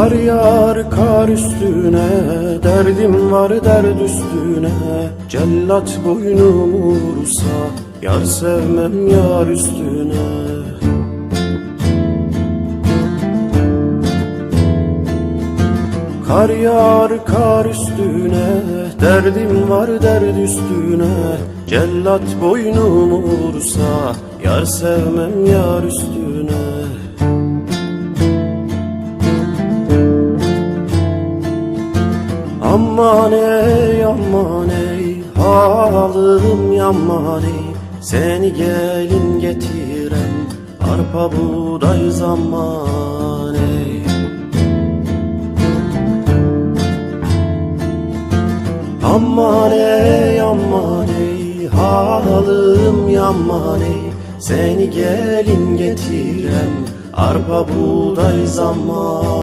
Kar yağar kar üstüne Derdim var derd üstüne. Cellat boynumu vursa Yar sevmem yar üstüne. Kar yağar kar üstüne Derdim var derd üstüne. Cellat boynumu vursa Yar sevmem yar üstüne Aman ey aman ey Halım yaman ey. Seni gelin getiren Arpa buğday zaman ey. Aman ey aman ey Halım yaman ey. Seni gelin getiren Arpa buğday zaman